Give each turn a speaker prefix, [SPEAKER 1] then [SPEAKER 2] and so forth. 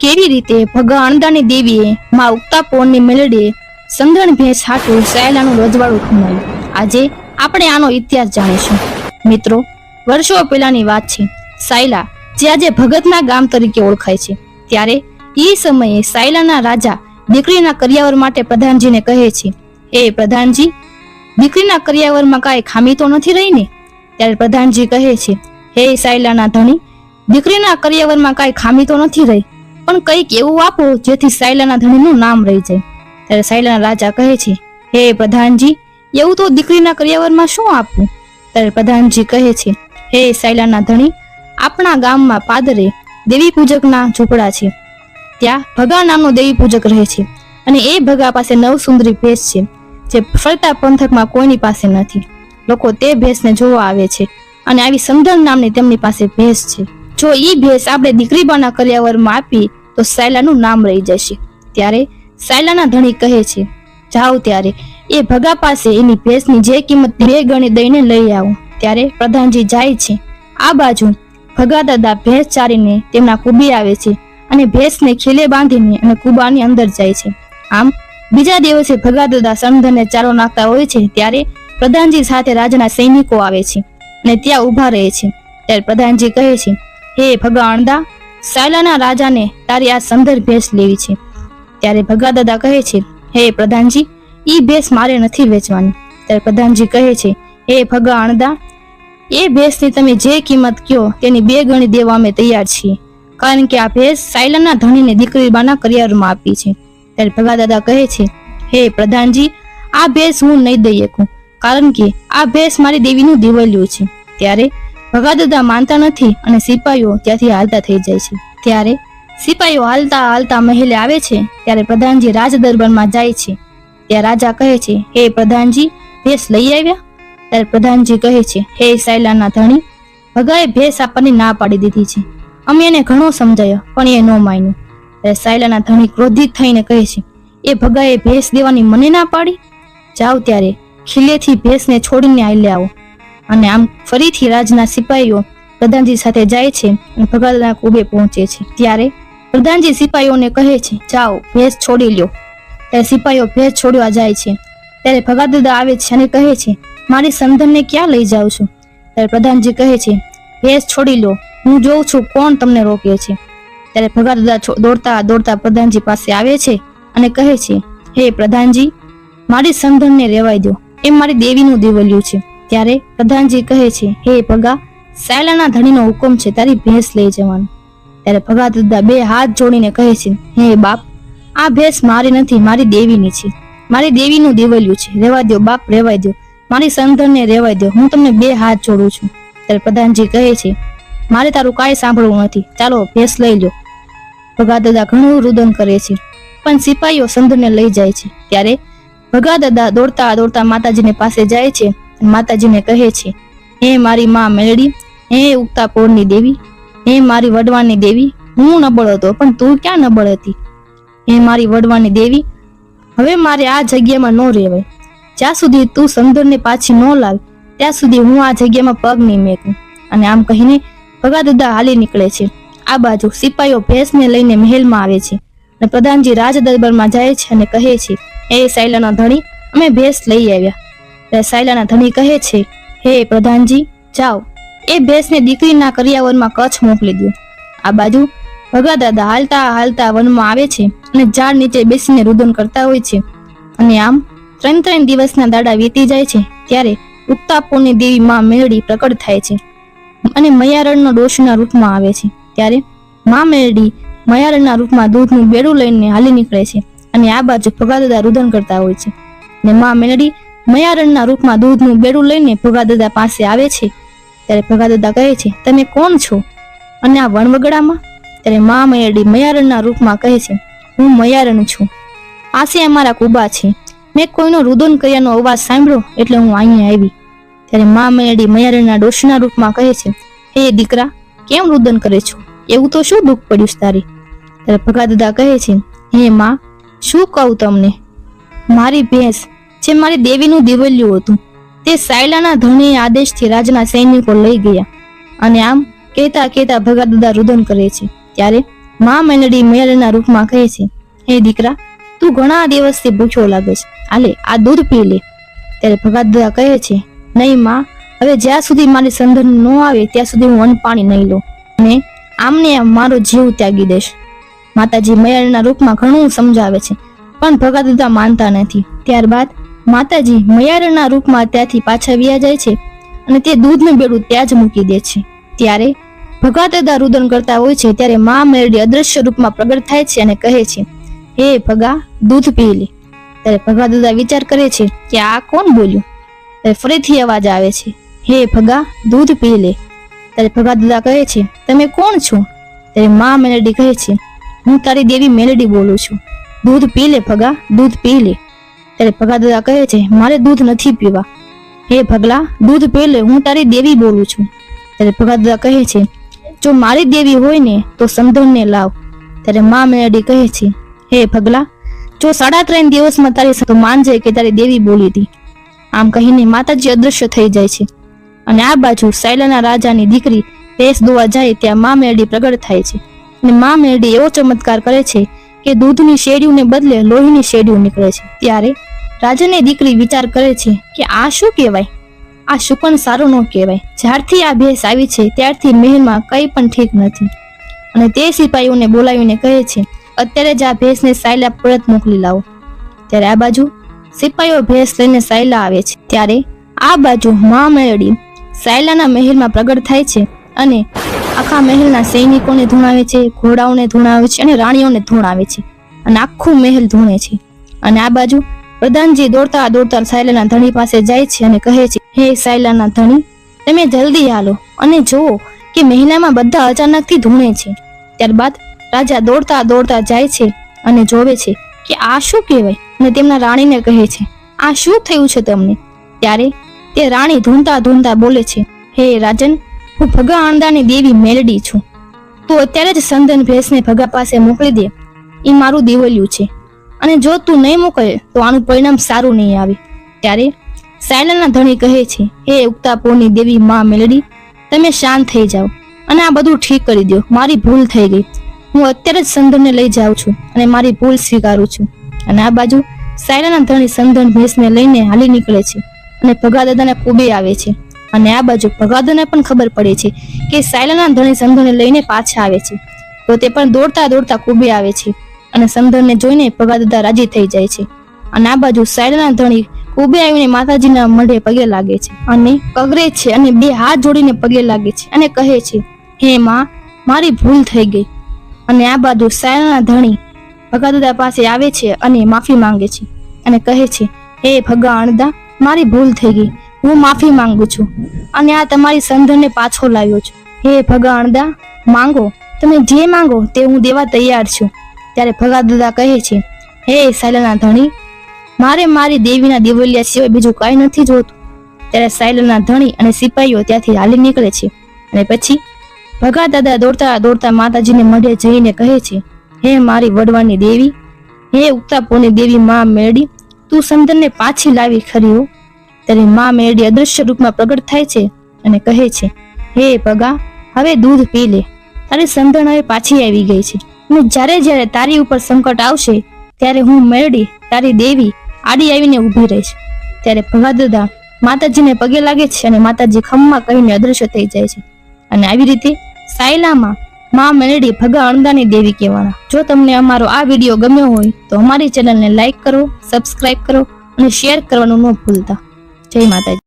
[SPEAKER 1] કેવી રીતે ભગા અણદાની દેવીએ માં ઉગતા પોણની મેલડીએ સંધણ ભેંસ હાટુ સાયલાનું રજવાડું ખમાયું. આજે આપણે આનો ઇતિહાસ જાણીશું. મિત્રો, વર્ષો પહેલાની વાત છે સાયલા જે આજે ભગતના ગામ તરીકે ઓળખાય છે. ત્યારે એ સમયે સાયલાના રાજા દીકરીના કરિયાવર માટે પ્રધાનજીને કહે છે એ પ્રધાનજી, દીકરીના કરિયાવરમાં કાંઈ ખામી તો નથી રહી ને ત્યારે પ્રધાનજી કહે છે, હે સાયલાના ધણી, દીકરીના કરિયાવરમાં કાંઈ ખામી તો નથી રહી. પણ કંઈક એવું આપો જેથી સાયલાના ધણીનું નામ રહી જાય. ત્યારે સાયલાના રાજા કહે છે, હે પ્રધાનજી, એવું તો દીકરીના કર્યાવરમાં શું આપવું? ત્યારે પ્રધાનજી કહે છે, હે સાયલાના ધણી, આપણા ગામમાં પાદરે દેવી પૂજકના ઝૂંપડા છે. ત્યાં ભગા નામનો દેવી પૂજક રહે છે અને એ ભગા પાસે નવ સુંદરી ભેંસ છે, જે ફરતા પંથકમાં કોઈની પાસે નથી. લોકો તે ભેંસને જોવા આવે છે અને આવી સમધન નામની તેમની પાસે ભેંસ છે. જો એ ભેંસ આપણે દીકરીબાના કર્યાવરમાં આપી તો સાયલાનું નામ રહી જશે. ત્યારે સાયલાના ધણી કહે છે, જાઓ ત્યારે, એ ભગા પાસે એની ભેંસની જે કિંમત બે ગણી દઈને લઈ આવો. ત્યારે પ્રધાનજી જાય છે. આ બાજુ ભગા દાદા ભેંસ ચારીને તેમના કુબી આવે છે અને ભેંસને ખીલે બાંધીને અને કુબાની અંદર જાય છે. આમ બીજા દિવસે ભગા દાદા સમધનને ચારો નાખતા હોય છે, ત્યારે પ્રધાનજી સાથે રાજાના સૈનિકો આવે છે અને ત્યાં ઊભા રહે છે. ત્યારે પ્રધાનજી કહે છે, હે ભગા અણદા સાયલાના રાજાને તારી આ સંદર ભેંસ લેવી છે. ત્યારે ભગા દાદા કહે છે, હે પ્રધાનજી, ઈ ભેંસ મારે નથી વેચવાની. ત્યારે પ્રધાનજી કહે છે, હે ભગા અણદા, એ ભેંસની તમે જે કિંમત કયો તેની બે ગણી દેવા અમે તૈયાર છીએ. કારણ કે આ ભેંસ સાયલાના ધણીને દીકરી બાના કરિયારમાં આપી છે. ત્યારે ભગા દાદા કહે છે, હે પ્રધાનજી, આ ભેંસ હું નહીં દઈ શકું, કારણ કે આ ભેંસ મારી દેવીનું દિવલ્યું છે. ત્યારે ભગા દાદા માનતા નથી અને સિપાહીઓ ત્યાંથી હાલતા થઈ જાય છે. ત્યારે સિપાહીઓ હાલતા હાલતા મહેલે આવે છે, ત્યારે પ્રધાનજી રાજ દરબારમાં જાય છે. ત્યાં રાજા કહે છે, હે પ્રધાનજી, ભેંસ લઈ આવ્યા? ત્યારે પ્રધાનજી કહે છે, હે સાયલાના ધણી, ભગાએ ભેંસ આપવાની ના પાડી દીધી છે. અમે એને ઘણો સમજાયો, પણ એ ન માન્યું. ત્યારે સાયલાના ધણી ક્રોધિત થઈને કહે છે, એ ભગાએ ભેંસ દેવાની મને ના પાડી? જાઓ ત્યારે ખીલેથી ભેંસને છોડીને આઈ આવો. અને આમ ફરીથી રાજના સિપાહીઓ પ્રધાનજી સાથે જાય છે અને ભગાદાના કુબે પહોંચે છે. ત્યારે પ્રધાનજી સિપાહીઓને કહે છે, જાઓ, ભેંસ છોડી લ્યો. ત્યારે સિપાહીઓ ભેંસ છોડવા જાય છે. ત્યારે ભગાદાદા આવે છે અને કહે છે, મારી સમધનને ક્યાં લઈ જાઉં છું? ત્યારે પ્રધાનજી કહે છે, ભેંસ છોડી લો હું જોઉં છું કોણ તમને રોકે છે. ત્યારે ભગાદાદા દોડતા દોડતા પ્રધાનજી પાસે આવે છે અને કહે છે, હે પ્રધાનજી, મારી સમધનને રેવાઈ દો. એ મારી દેવીનું દેવલ્યું છે. ત્યારે પ્રધાનજી કહે છે, હે ભગા, સાયલાના ધણીનો હુકમ છે, તારી ભેંસ લઈ જવાનું. ત્યારે ભગા દાદા બે હાથ જોડીને કહે છે, હે બાપ, આ ભેંસ મારી નથી, મારી દેવીની છે. મારી દેવીનું દેવલ્યું છે. રેવા દો બાપ રેવાઈ દો મારી સંધનને રેવાઈ દો હું તમને બે હાથ જોડું છું. ત્યારે પ્રધાનજી કહે છે, મારે તારું કાંઈ સાંભળવું નથી. ચાલો ભેંસ લઈ લો ભગા દાદા ઘણું રુદન કરે છે, પણ સિપાહીઓ સંધને લઈ જાય છે. ત્યારે ભગા દાદા દોડતા દોડતા માતાજીને પાસે જાય છે માતાજીને કહે છે, હે મારી માં મેળડી હે ઉગતા પોળની દેવી, હે મારી વડવાની દેવી, હું નબળ હતો, પણ તું ક્યાં નબળ હતી? હે મારી વડવાની દેવી, હવે મારે આ જગ્યામાં ન રહેવાય. જ્યાં સુધી તું સંદરને પાછી ન લાવ, ત્યાં સુધી હું આ જગ્યામાં પગ નહીં મેકું. અને આમ કહીને ભગા દાદા હાલી નીકળે છે. આ બાજુ સિપાહીઓ ભેંસને લઈને મહેલમાં આવે છે અને પ્રધાનજી રાજ દરબારમાં જાય છે અને કહે છે હે સાયલાના ધણી, અમે ભેંસ લઈ આવ્યા. ત્યારે ધણી કહે છે, હે પ્રધાનજી, જાઓ. એ ભેંસને દીકરીના કરિયાવરમાં કચ્છ મોકલી દો. આ બાજુ ભગા દાદા હાલતા હાલતા વનમાં આવે છે અને ઝાડ નીચે બેસીને રુદન કરતા હોય છે. અને આમ ત્રણ ત્રણ દિવસના દાડા વીતી જાય છે, ત્યારે ઉત્તાપોની દેવી માં મેળડી પ્રકટ થાય છે અને મયારણનો ડોશના રૂપમાં આવે છે. ત્યારે માં મેળડી મયારણના રૂપમાં દૂધનું બેડું લઈને હાલી નીકળે છે અને આ બાજુ ભગાદાદા રુદન કરતા હોય છે. ને માં મેળડી મયારણના રૂપમાં દૂધનું બેડું લઈને ભગાદાદા પાસે આવે છે. ત્યારે ભગાદાદા કહે છે, તમે કોણ છો? અને આ વણવગડામાં? ત્યારે મા મેળડી મયારણના રૂપમાં કહે છે, હું મયારણ છું. પાસે અમારા કુબા છે. મેં કોઈનો રુદન કર્યાનો અવાજ સાંભળ્યો એટલે હું અહીંયા આવી. ત્યારે મા મેળડી મયારણના ડોશના રૂપમાં કહે છે, હે દીકરા, કેમ રુદન કરે છો? એવું તો શું દુઃખ પડ્યું તારી? ત્યારે ભગાદાદા કહે છે, હે માં, શું કહું તમને? મારી ભેંસ જે મારી દેવીનું દિવલ્યું હતું. તે સાયલાના ધણી આદેશથી રાજના સૈનિકો લઈ ગયા અને આમ કહેતા કહેતા ભગાદાદા રુદન કરે છે. ત્યારે મા મેલડી મેળના રૂપમાં કહે છે, હે દીકરા, તું ઘણા દિવસથી ભૂખ્યો લાગે છે. હાલે, આ દૂધ પી લે. ત્યારે ભગાદાદા કહે છે, નહીં માં, હવે જ્યાં સુધી મારી સંધન ન આવે, ત્યાં સુધી હું અન્ન પાણી નહીં લઉં. અને આમને આમ મારો જીવ ત્યાગી દઈશ માતાજી મયળના રૂપમાં ઘણું સમજાવે છે, પણ ભગાદાદા માનતા નથી. ત્યારબાદ માતાજી મયાળના રૂપમાં ત્યાંથી પાછા વ્યા જાય છે અને તે દૂધનું બેડું ત્યાં જ મૂકી દે છે. ત્યારે ભગાતદા રુદન કરતા હોય છે, ત્યારે મા મેરડી અદ્રશ્ય રૂપમાં પ્રગટ થાય છે અને કહે છે, હે ભગા, દૂધ પી લે. ત્યારે ભગા દાદા વિચાર કરે છે કે આ કોણ બોલ્યું? ત્યારે ફરીથી અવાજ આવે છે, હે ભગા, દૂધ પી લે. ત્યારે ભગા દાદા કહે છે, તમે કોણ છો? ત્યારે મા મેલડી કહે છે, હું તારી દેવી મેલડી બોલું છું. દૂધ પી લે ભગા, દૂધ પી લે. ત્યારે ભગા દાદા કહે છે, મારે દૂધ નથી પીવા. હે ભગલા, દૂધ પહેલે હું તારી દેવી બોલું છું. ત્યારે ભગા દાદા કહે છે, જો મારી દેવી હોય ને, તો સમધનને લાવ. ત્યારે મા મેલડી કહે છે, હે ભગલા, જો સાડા ત્રણ દિવસમાં તારી તો માનજે કે તારી દેવી બોલી હતી. આમ કહીને માતાજી અદૃશ્ય થઈ જાય છે. અને આ બાજુ સાયલાના રાજાની દીકરી ભેંસ દોવા જાય, ત્યાં મા મેરડી પ્રગટ થાય છે. અને મા મેરડી એવો ચમત્કાર કરે છે કે દૂધની શેડીઓને બદલે લોહીની શેડીઓ નીકળે છે. ત્યારે રાજાની દીકરી વિચાર કરે છે કે આ શું કહેવાય? આ શુકન સારું ન કહેવાય. જ્યારથી આ ભેંસ આવી છે, ત્યારથી મહેલમાં કંઈ પણ ઠીક નથી. અને તે સિપાહીઓને બોલાવીને કહે છે, અત્યારે જ આ ભેંસને સાયલા પરત મોકલી લાવો. ત્યારે આ બાજુ સિપાહીઓ ભેંસ લઈને સાયલા આવે છે. ત્યારે આ બાજુ મા મેળડી સાયલાના મહેલમાં પ્રગટ થાય છે અને આખા મહેલના સૈનિકોને ધૂણાવે છે, ઘોડાઓને ધૂણાવે છે અને રાણીઓને ધૂણાવે છે. અને આખું મહેલ ધૂણે છે. અને આ બાજુ પ્રધાનજી દોડતા દોડતા સાયલાના ધણી પાસે જાય છે અને કહે છે, હે સાયલાના ધણી, તમે જલ્દી હાલો અને જુઓ કે મહિલામાં બધા અચાનકથી ધૂણે છે. ત્યારબાદ રાજા દોડતા દોડતા જાય છે અને જોવે છે કે આ શું કહેવાય? અને તેમના રાણીને કહે છે, આ શું થયું છે તમને? ત્યારે તે રાણી ધૂંધતા ધૂંધતા બોલે છે, હે રાજન હું ભગા આંદાની દેવી મેલડી છું. તું અત્યારે જ સંદન ભેંસને ભગા પાસે મોકલી દે. એ મારું દેવલ્યું છે. અને જો તું નહીં મોકલે, તો આનું પરિણામ સારું નહીં આવે. ત્યારે સાયલાના ધણી કહે છે, હે ઉક્તાપોરની દેવી માં મેલડી, તમે શાંત થઈ જાઓ અને આ બધું ઠીક કરી દો મારી ભૂલ થઈ ગઈ. હું અત્યારે જ સંદનને લઈ જાઉં છું અને મારી ભૂલ સ્વીકારું છું. અને આ બાજુ સાયલાના ધણી સંદન ભેંસને લઈને હાલી નીકળે છે અને ભગા દાદાના કુબે આવે છે. અને આ બાજુ ભગાદાને પણ ખબર પડે છે કે સાયલાના ધણી સંધોને લઈને પાછા આવે છે. તો તે પણ દોડતા દોડતા કુબે આવે છે અને સંધોને જોઈને ભગાદાદા રાજી થઈ જાય છે. અને આ બાજુ સાયલાના ધણી કુબે આવીને માતાજીના મઢે પગે લાગે છે અને કગરે છે અને બે હાથ જોડીને પગે લાગે છે અને કહે છે, હે માં, મારી ભૂલ થઈ ગઈ. અને આ બાજુ સાયલાના ધણી ભગાદાદા પાસે આવે છે અને માફી માંગે છે અને કહે છે, હે ભગા અણદા મારી ભૂલ થઈ ગઈ. હું માફી માંગુ છું અને આ તમારી સંધનને પાછો લાવ્યો છું. હે ભગા અણદા માંગો. તમે જે માંગો તે હું દેવા તૈયાર છું. ત્યારે ભગા દાદા કહે છે, હે સાયલાના ધણી, મારે મારી દેવીના દિવલિયા સિવાય બીજું કાંઈ નથી જોતું. ત્યારે સાયલાના ધણી અને સિપાહીઓ ત્યાંથી હાલી નીકળે છે. અને પછી ભગા દાદા દોડતા દોડતા માતાજીને મઢે જઈને કહે છે, હે મારી વડવાની દેવી, હે ઉક્તાપોની દેવી માં મેળી તું સંતનને પાછી લાવી ખરી હો. ત્યારે માં મેળી અદૃશ્ય રૂપમાં પ્રગટ થાય છે અને કહે છે, હે પગા, હવે દૂધ પી લે. તારી સંધણ હવે પાછી આવી ગઈ છે. અને જ્યારે જ્યારે તારી ઉપર સંકટ આવશે, ત્યારે હું મેળડી તારી દેવી, આડી આવીને ઊભી રહીશ. ત્યારે ભગા દાદા માતાજીને પગે લાગે છે અને માતાજી ખમ્મા કહીને અદૃશ્ય થઈ જાય છે. અને આવી રીતે સાયલામાં માં મેલડી ભગા અણદાની દેવી કહેવાના. જો તમને અમારો આ વીડિયો ગમ્યો હોય, તો અમારી ચેનલને લાઈક કરો, સબસ્ક્રાઇબ કરો અને શેર કરવાનું ન ભૂલતા. જય માતાજી